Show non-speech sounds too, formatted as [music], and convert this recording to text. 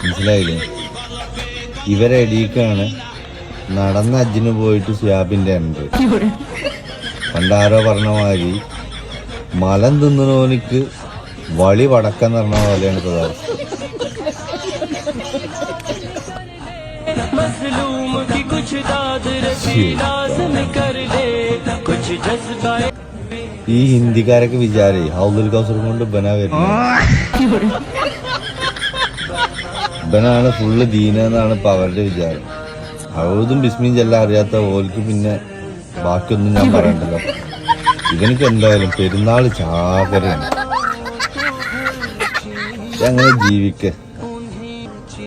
മനസ്സിലായില്ലേ? ഇവരെ എടീക്കാണ് നടന്ന അജ്ജിന് പോയിട്ട് സ്വാബിന്റെ ഉണ്ട് പണ്ടാരോ പറഞ്ഞ മാതിരി മലം തിന്നുന്നവനിക്ക് വളി വടക്കെന്ന് നിറഞ്ഞ പോലെയാണ് പ്രധാനം. ഈ ഹിന്ദിക്കാരൊക്കെ വിചാരേ ഹൗദുൽ കൗസർ കൊണ്ട് ബന വരുന്നത്. ബനാണ് ഫുള്ള് ദീന എന്നാണ് ഇപ്പൊ അവരുടെ വിചാരം. അവതും ബിസ്മിയും ചെല്ലാം അറിയാത്ത ഓൽക്ക് പിന്നെ ബാക്കിയൊന്നും ഞാൻ പറയണ്ടല്ലോ. ഇവനിക്ക് എന്തായാലും പെരുന്നാൾ ചാകരയാണ് അങ്ങനെ [laughs] ജീവിക്ക.